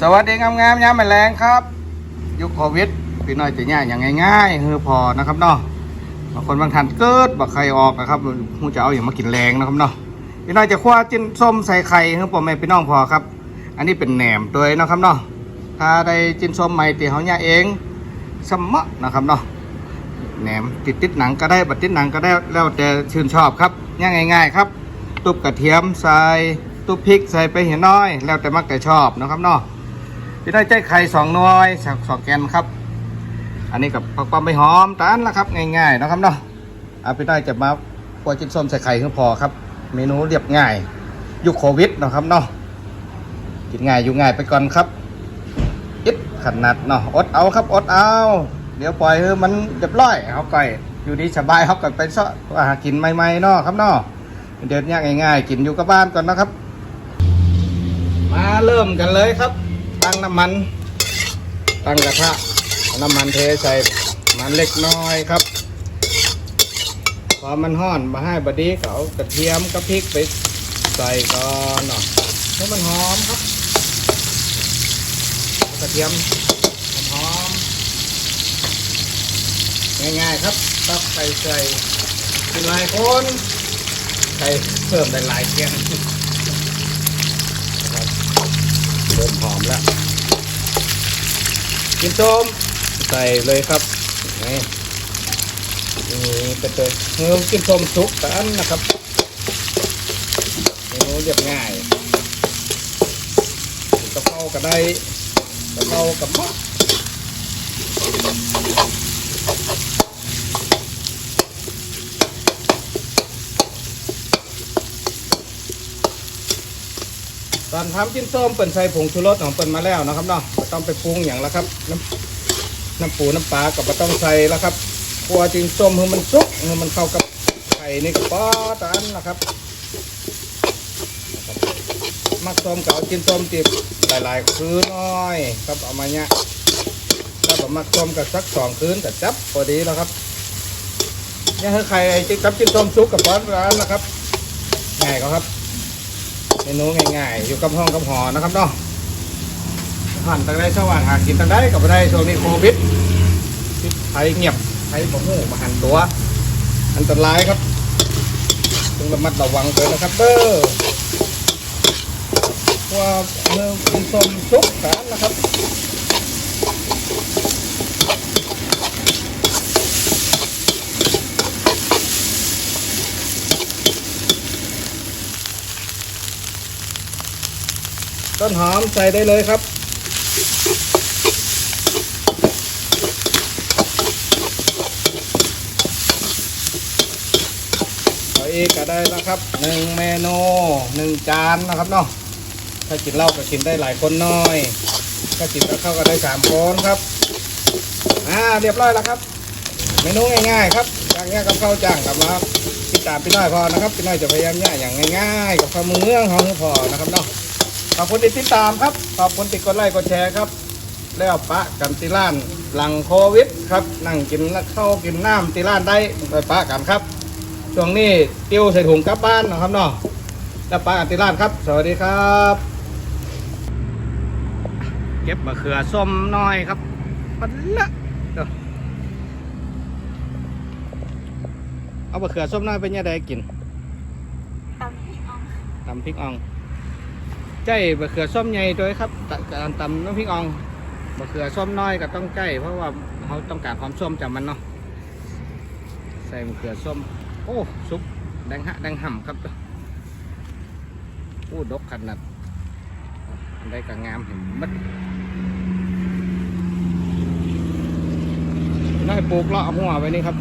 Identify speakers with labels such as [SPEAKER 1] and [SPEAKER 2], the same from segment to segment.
[SPEAKER 1] สวัสดีงามๆยามแมลงครับ ยุคโควิดพี่น้อยจะง่ายอย่างง่ายๆคือพอนะครับเนาะบางคนบางท่านเกิดบักไข่ออกนะครับหูจะเอาอย่างมากินแรงนะครับเนาะพี่น้อยจะคว้าจิ้นส้มใส่ไข่คือพ่อแม่พี่น้องพอครับ อันนี้เป็นแหนมตัวนะครับเนาะถ้าได้จิ้นส้มใหม่ตีเขาเนี่ยเองสมะนะครับเนาะแหนมติดติดหนังก็ได้บัดติดหนังก็ได้แล้วแต่ชื่นชอบครับง่ายง่ายครับ ตุบกระเทียมใส่ตุบพริกใส่ไปเห็นน้อย แล้วแต่มักแต่ชอบนะครับเนาะ พี่ได้ใจไข่สองน่วยสองสองแกนครับ อันนี้กับผักความใบหอมตานละครับ ง่ายๆนะครับเนาะเอาพี่ได้จะมาคั่วจิ้มส้มใส่ไข่ก็พอครับ เมนูเรียบง่าย ยุคโควิดนะครับเนาะกินง่ายอยู่ง่ายไปก่อนครับอิดขนาดเนาะอดเอาครับอดเอา เดี๋ยวปล่อยให้มันเรียบร้อยเขาก่อยอยู่ดีสบายเขาก่ไปซะว่าหากินใหม่ๆเนาะครับเนาะเดินยากง่ายๆ กินอยู่กับบ้านก่อนนะครับ มาเริ่มกันเลยครับ ตั้งน้ำมัน ตั้งกระทะน้ำมันเทใส่มันเล็กน้อยครับพอมันห้อนมาให้บดีเอากระเทียมกับพริกไปใส่ก่อนเนาะให้มันหอมครับ กระเทียมหอมง่ายๆครับตักไปใส่เป็นหลายคนใส่เพิ่มหลายๆเทียมนะครับ เริ่มหอมแล้ว กินส้มใส่เลยครับนี่นี่เป็นตัวเมื่อกินส้มสุกกันนะครับเมนูเรียบง่ายกะเพราก็ได้กะเพรากับมะ ตอนทำกินส้มเปิ่นใส่ผงชูรสของเปิ่นมาแล้วนะครับเนาะไม่ต้องไปปรุงอย่างละครับ น้ำน้ำปูน้ำปลากับไม่ต้องใส่แล้วครับกลัวจริงส้มให้มันสุกให้มันเข้ากับไข่นี่ก็ป้อตานนะครับนะครับมักส้มเก่ากินส้มติบหลายๆคืนน้อยครับเอามาเนี่ยถ้าผมมักส้มกับสักสองคืนแต่จับพอดีแล้วครับเนี่ยคือไข่จิกับกินส้มสุกกับป้อนร้านนะครับง่ายก็ครับ เมนูง่ายๆ อยู่กับห้องกับหอนะครับเนาะหันตั้งได้สว่างหากินตั้งได้กับบ่ได้ช่วงนี้โควิดไทยเงียบไทยบ่หูมาหันตัว อันตรายครับต้องระมัดระวังเลยนะครับเด้อเพราะว่าเมื่อคุณส้มสุกกันนะครับ ต้นหอมใส่ได้เลยครับ ขออีกก็ได้นะครับหนึ่งเมนูหนึ่งจานนะครับเนาะถ้ากินเหล้าก็กินได้หลายคนน้อย ถ้ากินกับข้าวก็ได้สามคนครับอ่าเรียบร้อยแล้วครับ เมนูง่ายๆครับอย่างเงี้ยกับข้าวจ้างกับมาติดตามพี่น้อยพอนะครับพี่น้อยจะพยายามเนี่ยอย่างง่ายๆ กับข้าวมือเมืองของพอนะครับเนาะ ขอบคุณที่ติดตามครับ ขอบคุณที่กดไลค์กดแชร์ครับ แล้วปะกันที่ร้าน หลังโควิดครับ นั่งกินแล้วเข้าวกินน้ำที่ร้านได้ไปปะกันครับ ช่วงนี้ติ้วใส่ถุงกลับบ้านนะครับเนาะแล้วปะกันที่ร้านครับ สวัสดีครับ เก็บมะเขือส้มน้อยครับปันละเดี๋ยวเอามะเขือส้มน้อยไปเนี่ยได้กิน
[SPEAKER 2] ตำพริกอ่อง
[SPEAKER 1] ตำพริกอ่อง ใจบะเขือส้มใหญ่ด้วยครับตการตำน้ำพริกอ่องบะเขือส้มน้อยก็ต้องใจเพราะว่าเขาต้องการความส้มจากมันเนาะใส่บะเขือส้ม โอ้ซุปแดงหะแดงห่ำครับโอ้ดกขนาดอันใดก็งามเห็นมัดได้ปลูกเลาะหัวไว้นี่ครับ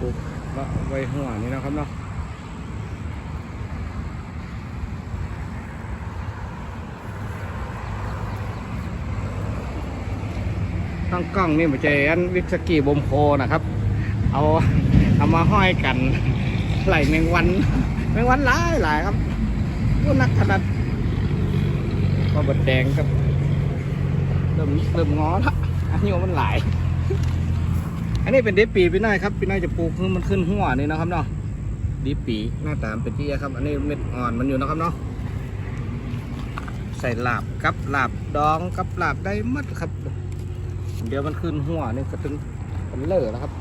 [SPEAKER 1] ปลูกเลาะไว้หัวนี่นะครับเนาะ ต้องกล้องนี่มันจะอันวิกสกี้บมโพนะครับ เอาเอามาห้อยกันไหลแมงวันแมงวันหลายหลายครับก็นักขนาดก็บดแดงครับเริ่มเริ่มงอละอันนี้มันหลาย อันนี้เป็นดบปีพี่น้อยครับพี่น้อยจะปลูกคือมันขึ้นหัวนี่นะครับเนาะดีปีหน้าตามเป็นที่ครับ อันนี้เม็ดอ่อนมันอยู่นะครับเนาะใส่ลาบกับลาบดองกับลาบได้หมัดครับ เดี๋ยวมันขึ้นหัวนี่ก็ถึงมันเลอะแล้วครับ